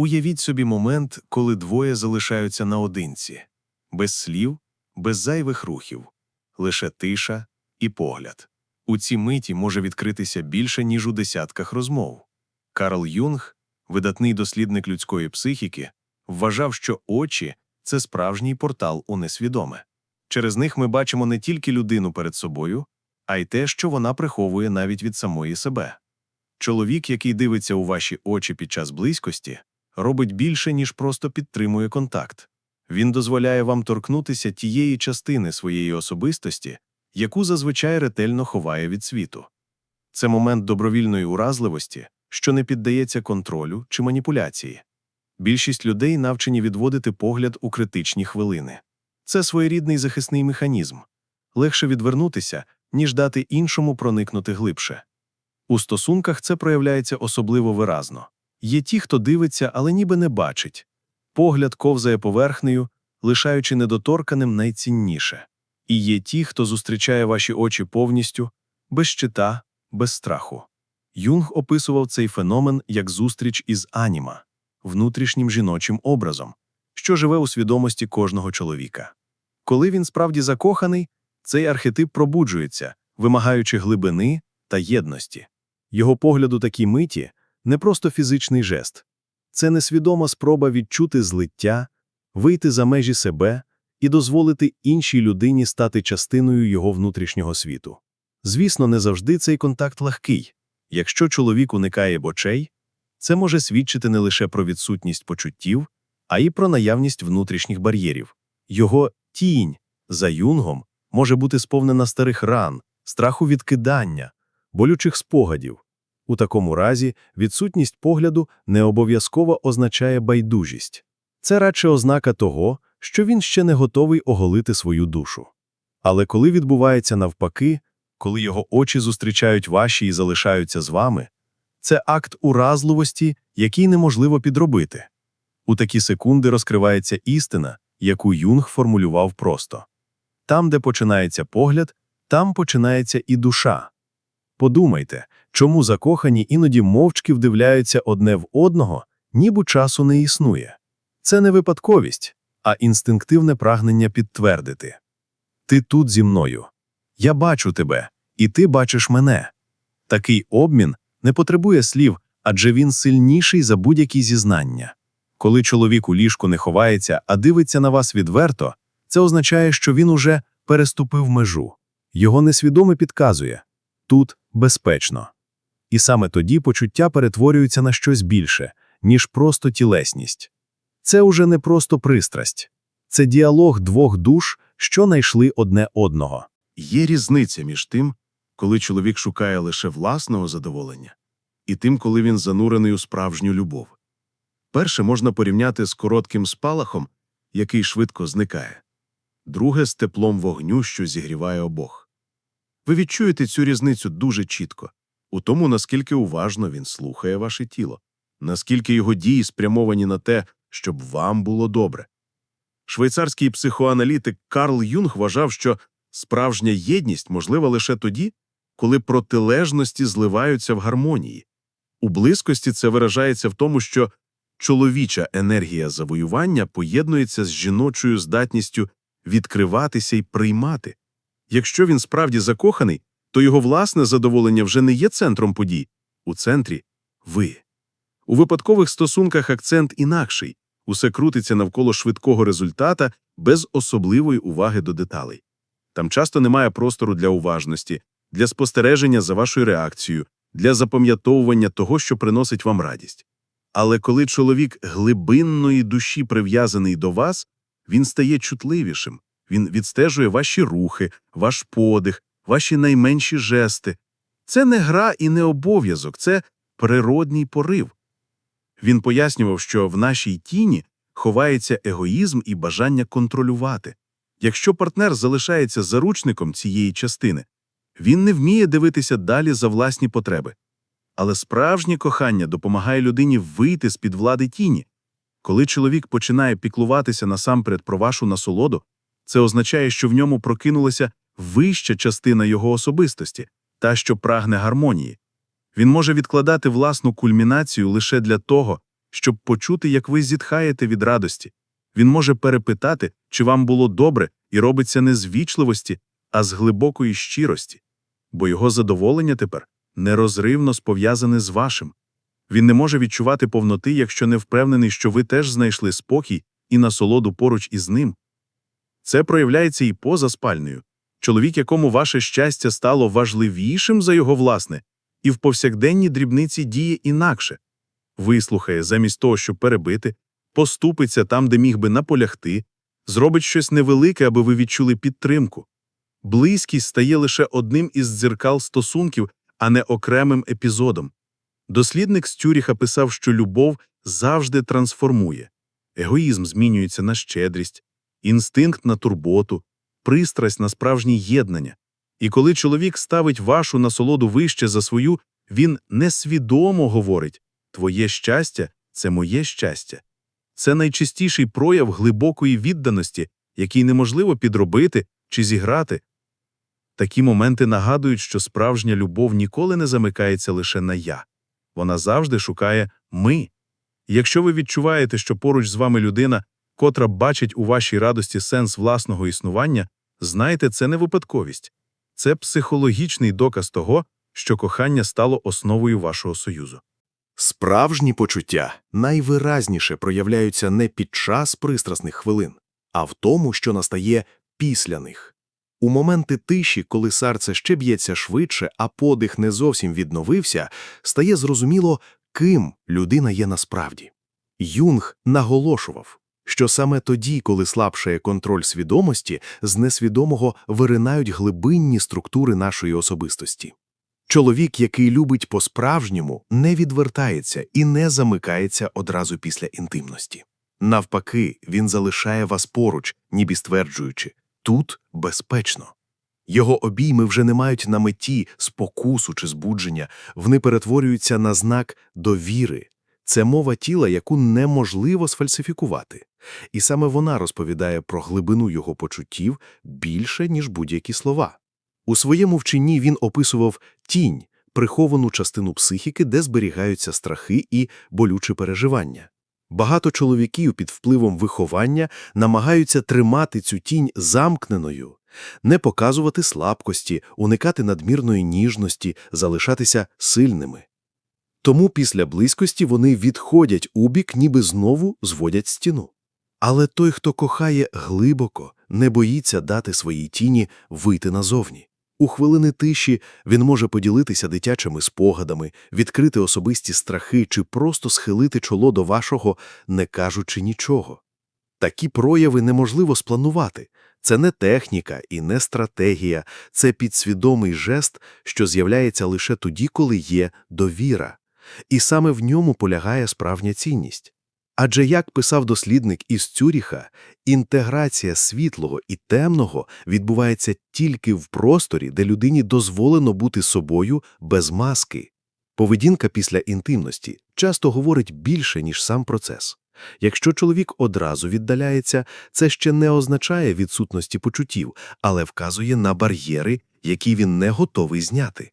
Уявіть собі момент, коли двоє залишаються наодинці, без слів, без зайвих рухів, лише тиша і погляд. У цій миті може відкритися більше, ніж у десятках розмов. Карл Юнг, видатний дослідник людської психіки, вважав, що очі це справжній портал у несвідоме. Через них ми бачимо не тільки людину перед собою, а й те, що вона приховує навіть від самої себе. Чоловік, який дивиться у ваші очі під час близькості, робить більше, ніж просто підтримує контакт. Він дозволяє вам торкнутися тієї частини своєї особистості, яку зазвичай ретельно ховає від світу. Це момент добровільної уразливості, що не піддається контролю чи маніпуляції. Більшість людей навчені відводити погляд у критичні хвилини. Це своєрідний захисний механізм. Легше відвернутися, ніж дати іншому проникнути глибше. У стосунках це проявляється особливо виразно. Є ті, хто дивиться, але ніби не бачить. Погляд ковзає поверхнею, лишаючи недоторканим найцінніше. І є ті, хто зустрічає ваші очі повністю, без щита, без страху. Юнг описував цей феномен як зустріч із аніма, внутрішнім жіночим образом, що живе у свідомості кожного чоловіка. Коли він справді закоханий, цей архетип пробуджується, вимагаючи глибини та єдності. Його погляд у такій миті не просто фізичний жест, це несвідома спроба відчути злиття, вийти за межі себе і дозволити іншій людині стати частиною його внутрішнього світу. Звісно, не завжди цей контакт легкий. Якщо чоловік уникає очей, це може свідчити не лише про відсутність почуттів, а й про наявність внутрішніх бар'єрів. Його тінь за юнгом може бути сповнена старих ран, страху відкидання, болючих спогадів. У такому разі відсутність погляду не обов'язково означає байдужість. Це радше ознака того, що він ще не готовий оголити свою душу. Але коли відбувається навпаки, коли його очі зустрічають ваші і залишаються з вами, це акт уразливості, який неможливо підробити. У такі секунди розкривається істина, яку Юнг формулював просто там, де починається погляд, там починається і душа. Подумайте, чому закохані іноді мовчки вдивляються одне в одного, ніби часу не існує. Це не випадковість, а інстинктивне прагнення підтвердити. Ти тут зі мною. Я бачу тебе, і ти бачиш мене. Такий обмін не потребує слів, адже він сильніший за будь-які зізнання. Коли чоловік у ліжку не ховається, а дивиться на вас відверто, це означає, що він уже переступив межу. Його несвідоме підказує тут безпечно. І саме тоді почуття перетворюються на щось більше, ніж просто тілесність. Це уже не просто пристрасть, це діалог двох душ, що знайшли одне одного. Є різниця між тим, коли чоловік шукає лише власного задоволення, і тим, коли він занурений у справжню любов. Перше можна порівняти з коротким спалахом, який швидко зникає, друге з теплом вогню, що зігріває обох. Ви відчуєте цю різницю дуже чітко у тому, наскільки уважно він слухає ваше тіло, наскільки його дії спрямовані на те, щоб вам було добре. Швейцарський психоаналітик Карл Юнг вважав, що справжня єдність можлива лише тоді, коли протилежності зливаються в гармонії. У близькості це виражається в тому, що чоловіча енергія завоювання поєднується з жіночою здатністю відкриватися і приймати. Якщо він справді закоханий, то його власне задоволення вже не є центром подій. У центрі ви. У випадкових стосунках акцент інакший усе крутиться навколо швидкого результата без особливої уваги до деталей. Там часто немає простору для уважності, для спостереження за вашою реакцією, для запам'ятовування того, що приносить вам радість. Але коли чоловік глибинної душі прив'язаний до вас, він стає чутливішим, він відстежує ваші рухи, ваш подих, ваші найменші жести. Це не гра і не обов'язок, це природній порив. Він пояснював, що в нашій тіні ховається егоїзм і бажання контролювати. Якщо партнер залишається заручником цієї частини, він не вміє дивитися далі за власні потреби. Але справжнє кохання допомагає людині вийти з під влади тіні. Коли чоловік починає піклуватися насамперед про вашу насолоду, це означає, що в ньому прокинулася вища частина його особистості, та, що прагне гармонії. Він може відкладати власну кульмінацію лише для того, щоб почути, як ви зітхаєте від радості. Він може перепитати, чи вам було добре, і робиться не з вічливості, а з глибокої щирості, бо його задоволення тепер нерозривно спов'язане з вашим. Він не може відчувати повноти, якщо не впевнений, що ви теж знайшли спокій і насолоду поруч із ним. Це проявляється і поза спальнею. Чоловік, якому ваше щастя стало важливішим за його власне, і в повсякденній дрібниці діє інакше. Вислухає замість того, щоб перебити, поступиться там, де міг би наполягти, зробить щось невелике, аби ви відчули підтримку. Близькість стає лише одним із дзеркал стосунків, а не окремим епізодом. Дослідник з Тюріха писав, що любов завжди трансформує. Егоїзм змінюється на щедрість, інстинкт на турботу, пристрасть на справжнє єднання. І коли чоловік ставить вашу насолоду вище за свою, він несвідомо говорить Твоє щастя це моє щастя. Це найчистіший прояв глибокої відданості, який неможливо підробити чи зіграти. Такі моменти нагадують, що справжня любов ніколи не замикається лише на я. Вона завжди шукає ми. Якщо ви відчуваєте, що поруч з вами людина, котра бачить у вашій радості сенс власного існування, знайте, це не випадковість. Це психологічний доказ того, що кохання стало основою вашого союзу. Справжні почуття найвиразніше проявляються не під час пристрасних хвилин, а в тому, що настає після них. У моменти тиші, коли серце ще б'ється швидше, а подих не зовсім відновився, стає зрозуміло, ким людина є насправді. Юнг наголошував, що саме тоді, коли слабшає контроль свідомості, з несвідомого виринають глибинні структури нашої особистості. Чоловік, який любить по-справжньому, не відвертається і не замикається одразу після інтимності. Навпаки, він залишає вас поруч, ніби стверджуючи тут безпечно. Його обійми вже не мають на меті спокусу чи збудження, вони перетворюються на знак довіри. Це мова тіла, яку неможливо сфальсифікувати. І саме вона розповідає про глибину його почуттів більше, ніж будь-які слова. У своєму вченні він описував тінь, приховану частину психіки, де зберігаються страхи і болючі переживання. Багато чоловіків під впливом виховання намагаються тримати цю тінь замкненою, не показувати слабкості, уникати надмірної ніжності, залишатися сильними. Тому після близькості вони відходять убік, ніби знову зводять стіну. Але той, хто кохає глибоко, не боїться дати своїй тіні вийти назовні. У хвилини тиші він може поділитися дитячими спогадами, відкрити особисті страхи чи просто схилити чоло до вашого, не кажучи нічого. Такі прояви неможливо спланувати. Це не техніка і не стратегія, це підсвідомий жест, що з'являється лише тоді, коли є довіра. І саме в ньому полягає справжня цінність. Адже, як писав дослідник із Цюріха, інтеграція світлого і темного відбувається тільки в просторі, де людині дозволено бути собою без маски. Поведінка після інтимності часто говорить більше, ніж сам процес. Якщо чоловік одразу віддаляється, це ще не означає відсутності почуттів, але вказує на бар'єри, які він не готовий зняти.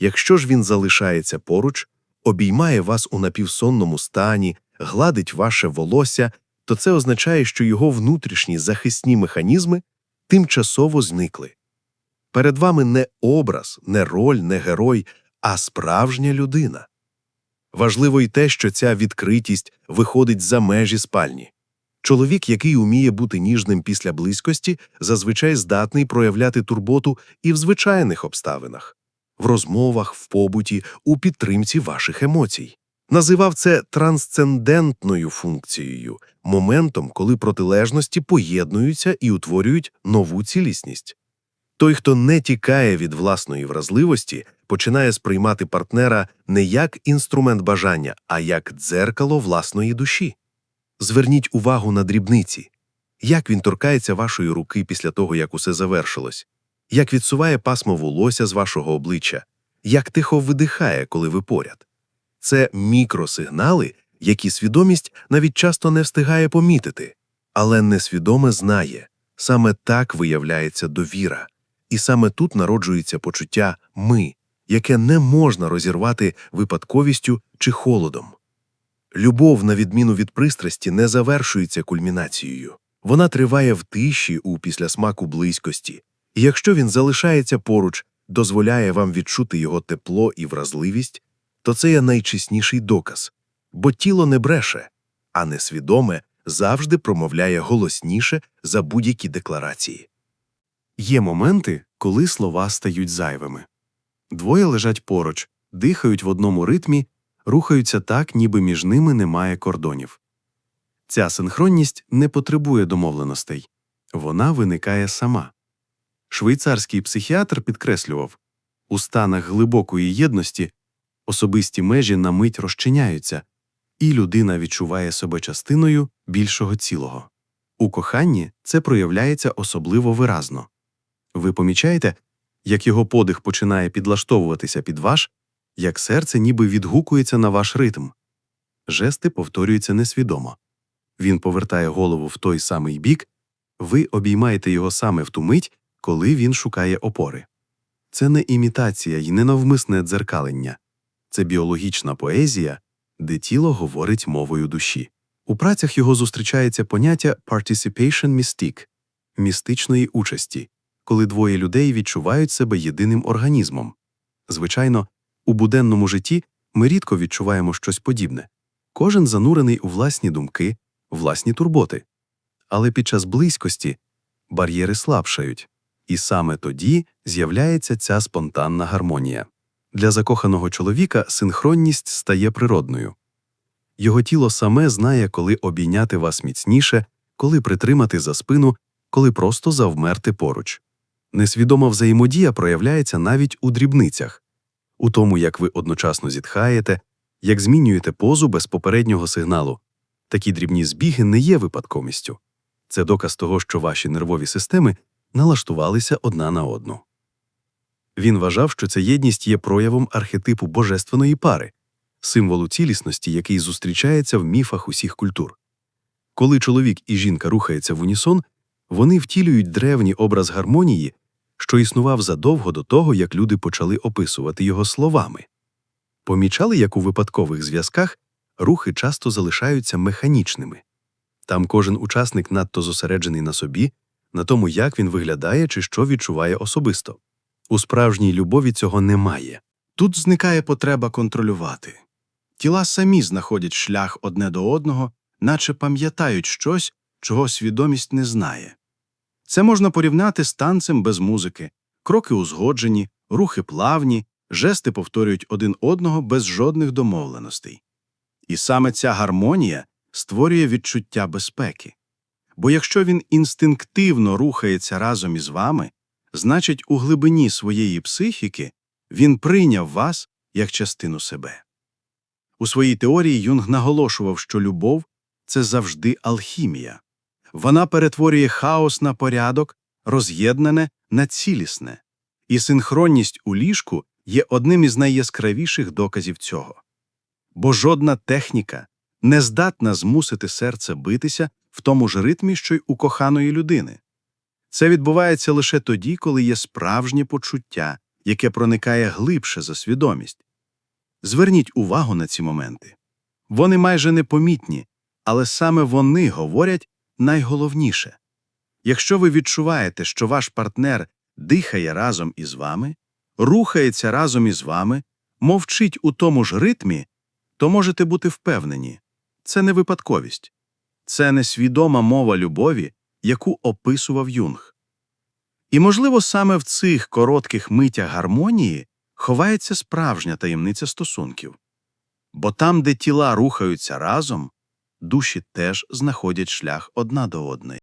Якщо ж він залишається поруч, обіймає вас у напівсонному стані, гладить ваше волосся, то це означає, що його внутрішні захисні механізми тимчасово зникли. Перед вами не образ, не роль, не герой, а справжня людина. Важливо й те, що ця відкритість виходить за межі спальні. Чоловік, який уміє бути ніжним після близькості, зазвичай здатний проявляти турботу і в звичайних обставинах в розмовах, в побуті, у підтримці ваших емоцій. Називав це трансцендентною функцією, моментом, коли протилежності поєднуються і утворюють нову цілісність. Той, хто не тікає від власної вразливості, починає сприймати партнера не як інструмент бажання, а як дзеркало власної душі. Зверніть увагу на дрібниці. Як він торкається вашої руки після того, як усе завершилось, як відсуває пасмо волосся з вашого обличчя, як тихо видихає, коли ви поряд. Це мікросигнали, які свідомість навіть часто не встигає помітити, але несвідоме знає саме так виявляється довіра, і саме тут народжується почуття ми, яке не можна розірвати випадковістю чи холодом. Любов, на відміну від пристрасті, не завершується кульмінацією. Вона триває в тиші у післясмаку близькості, і якщо він залишається поруч, дозволяє вам відчути його тепло і вразливість, то це є найчесніший доказ. Бо тіло не бреше, а несвідоме завжди промовляє голосніше за будь-які декларації. Є моменти, коли слова стають зайвими. Двоє лежать поруч, дихають в одному ритмі, рухаються так, ніби між ними немає кордонів. Ця синхронність не потребує домовленостей, вона виникає сама. Швейцарський психіатр підкреслював у станах глибокої єдності особисті межі на мить розчиняються, і людина відчуває себе частиною більшого цілого. У коханні це проявляється особливо виразно. Ви помічаєте, як його подих починає підлаштовуватися під ваш, як серце ніби відгукується на ваш ритм. Жести повторюються несвідомо. Він повертає голову в той самий бік, ви обіймаєте його саме в ту мить, коли він шукає опори. Це не імітація і не навмисне дзеркалення, це біологічна поезія, де тіло говорить мовою душі. У працях його зустрічається поняття participation mystique – містичної участі, коли двоє людей відчувають себе єдиним організмом. Звичайно, у буденному житті ми рідко відчуваємо щось подібне. Кожен занурений у власні думки, власні турботи. Але під час близькості бар'єри слабшають, і саме тоді з'являється ця спонтанна гармонія. Для закоханого чоловіка синхронність стає природною. Його тіло саме знає, коли обійняти вас міцніше, коли притримати за спину, коли просто завмерти поруч. Несвідома взаємодія проявляється навіть у дрібницях, у тому, як ви одночасно зітхаєте, як змінюєте позу без попереднього сигналу. Такі дрібні збіги не є випадковістю. Це доказ того, що ваші нервові системи налаштувалися одна на одну. Він вважав, що ця єдність є проявом архетипу божественної пари, символу цілісності, який зустрічається в міфах усіх культур. Коли чоловік і жінка рухаються в унісон, вони втілюють древній образ гармонії, що існував задовго до того, як люди почали описувати його словами. Помічали, як у випадкових зв'язках рухи часто залишаються механічними. Там кожен учасник надто зосереджений на собі, на тому, як він виглядає чи що відчуває особисто. У справжній любові цього немає. Тут зникає потреба контролювати. Тіла самі знаходять шлях одне до одного, наче пам'ятають щось, чого свідомість не знає. Це можна порівняти з танцем без музики, кроки узгоджені, рухи плавні, жести повторюють один одного без жодних домовленостей. І саме ця гармонія створює відчуття безпеки. Бо якщо він інстинктивно рухається разом із вами, значить, у глибині своєї психіки він прийняв вас як частину себе. У своїй теорії Юнг наголошував, що любов це завжди алхімія. Вона перетворює хаос на порядок, роз'єднане на цілісне, і синхронність у ліжку є одним із найяскравіших доказів цього. Бо жодна техніка не здатна змусити серце битися в тому ж ритмі, що й у коханої людини. Це відбувається лише тоді, коли є справжнє почуття, яке проникає глибше за свідомість. Зверніть увагу на ці моменти. Вони майже непомітні, але саме вони говорять найголовніше. Якщо ви відчуваєте, що ваш партнер дихає разом із вами, рухається разом із вами, мовчить у тому ж ритмі, то можете бути впевнені це не випадковість, це несвідома мова любові, яку описував Юнг. І, можливо, саме в цих коротких митях гармонії ховається справжня таємниця стосунків. Бо там, де тіла рухаються разом, душі теж знаходять шлях одна до одної.